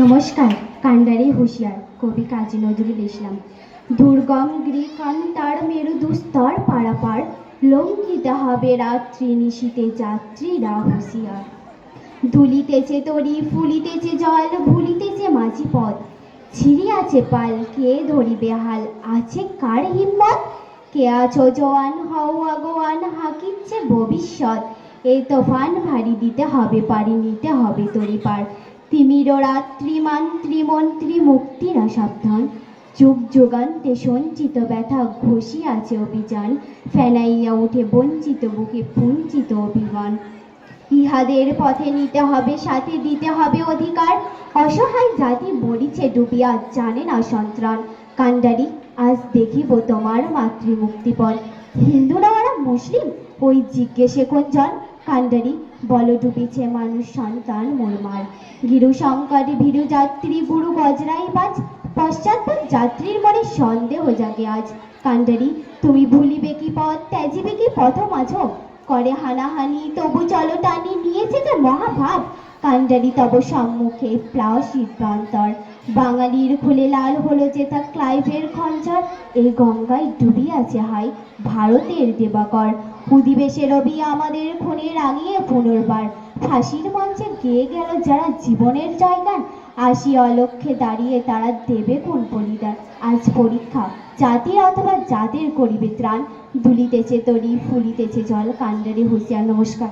নমস্কার কান্ডারি হুঁশিয়ার, কবি কাজী নজরুল ইসলাম। দুর্গম গৃহকান্তার মেরু দুস্তর পারাপার, লঙ্ঘিতে হবে রাত্রি নিশীতে যাত্রীরা হুঁশিয়ার। ধুলিতেছে তরি, ফুলিতেছে জল, ভুলিতেছে মাঝি পথ। ছিড়িয়াছে পাল, কে ধরিবে হাল? আছে কার হিম্মত? কে আছো জোয়ান? হও আগোয়ান, হাকিচ্ছে ভবিষ্যৎ। এই তোফান ভারী দিতে হবে, পারি নিতে হবে তরি পার। তিমির রাত্রি মান্ত্রী মন্ত্রী মুক্তিরা সাবধান যুগ যুগান্তে সঞ্চিত ব্যথা ঘষিয়াছে অভিযান, ফেনাইয়া উঠে বঞ্চিত বুকে পুঞ্চিত অভিমান। ইহাদের পথে নিতে হবে, সাথে দিতে হবে অধিকার। অসহায় জাতি মরিছে ডুবিয়া জানে না সন্ত্রাণ। কান্ডারি আজ দেখিব তোমার মাতৃমুক্তিপণ। হিন্দু না ওরা মুসলিম, ওই জিজ্ঞেসে কোনজন কান্ডারি বল ডুবিছে মানুষ সন্তান মোরমার গিরু শঙ্কর, ভীরু যাত্রী গুরু বজরাই বাজ। পশ্চাৎপদ যাত্রীর মনে সন্দেহ জাগে আজ। কান্ডারি তুমি ভুলিবে কি পথ, ত্যাজিবে কি পথ মাঝ করে হানাহানি, তবু চলো টানি, নিয়েছে যে মহাভাব? কান্ডারি তব সম্মুখে প্লাসির প্রান্তর। বাঙালির খুলে লাল হলো যে তা ক্লাইভের খঞ্জর এই গঙ্গায় ডুবিয়াছে হাই ভারতের দেবাকর। অধিবেশে রবি আমাদের খুনে রাঙিয়ে পুনর্বার। ফাঁসির মঞ্চে গেয়ে গেল যারা জীবনের জয়গান। আসি অলক্ষে দাঁড়িয়ে তারা দেবে কোন বলিদান। আজ পরীক্ষা জাতির অথবা জাতের করিবে ত্রাণ। দুলিতেছে তরি, ফুলিতেছে জল কান্ডারি হুঁশিয়ার, নমস্কার।